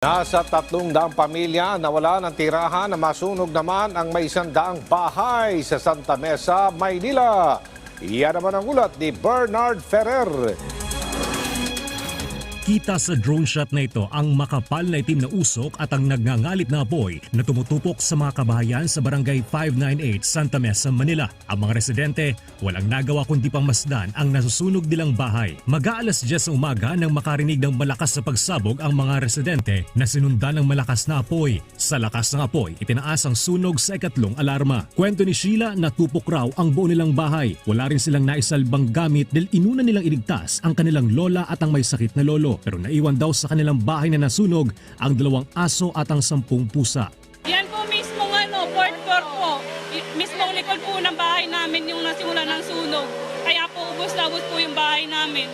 Nasa tatlong daang pamilya nawala ng tirahan na masunog naman ang may isandaang bahay sa Santa Mesa, Maynila. Iyan naman ang ulat ni Bernard Ferrer. Kita sa drone shot na ito ang makapal na itim na usok at ang nagngangalit na apoy na tumutupok sa mga kabahayan sa barangay 598 Santa Mesa, Manila. Ang mga residente walang nagawa kundi pang ang nasusunog nilang bahay. Mag-aalas 10 sa umaga nang makarinig ng malakas na pagsabog ang mga residente na sinundan ng malakas na apoy. Sa lakas ng apoy, itinaas ang sunog sa ikatlong alarma. Kwento ni Sheila na tupok raw ang buo nilang bahay. Wala rin silang naisalbang gamit dahil inuna nilang iligtas ang kanilang lola at ang may sakit na lolo. Pero naiwan daw sa kanilang bahay na nasunog ang dalawang aso at ang sampung pusa. Yan po mismo ano, fourth floor po. Mismong likod po ng bahay namin yung nasimula ng sunog. Kaya po ubos na ubos po yung bahay namin.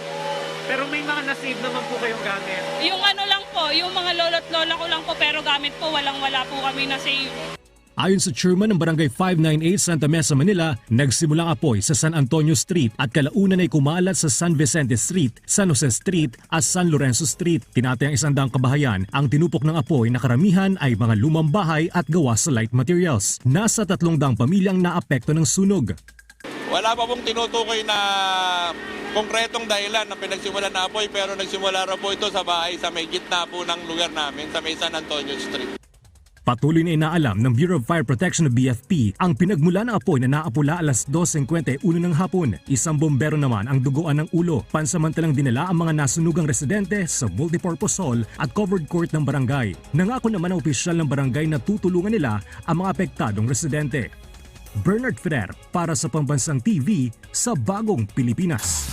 Pero may mga nasave naman po kayong gamit. Yung ano lang po, yung mga lolo't lola ko lang po pero gamit po walang wala po kami na save. Ayon sa chairman ng Barangay 598 Santa Mesa, Manila, nagsimulang apoy sa San Antonio Street at kalaunan ay kumalat sa San Vicente Street, San Jose Street at San Lorenzo Street. Tinatayang isang daang kabahayan ang tinupok ng apoy na karamihan ay mga lumang bahay at gawa sa light materials. Nasa tatlong daang pamilyang naapekto ng sunog. Wala pa pong tinutukoy na konkretong dahilan ng pinagsimulan na apoy pero nagsimula raw po ito sa bahay sa may gitna po ng lugar namin sa may San Antonio Street. Patuloy na inaalam ng Bureau of Fire Protection of BFP ang pinagmula ng apoy na naapula alas 2.51 ng hapon. Isang bombero naman ang duguan ng ulo. Pansamantalang dinala ang mga nasunugang residente sa multipurpose hall at covered court ng barangay. Nangako naman ang opisyal ng barangay na tutulungan nila ang mga apektadong residente. Bernard Ferrer para sa Pambansang TV sa Bagong Pilipinas.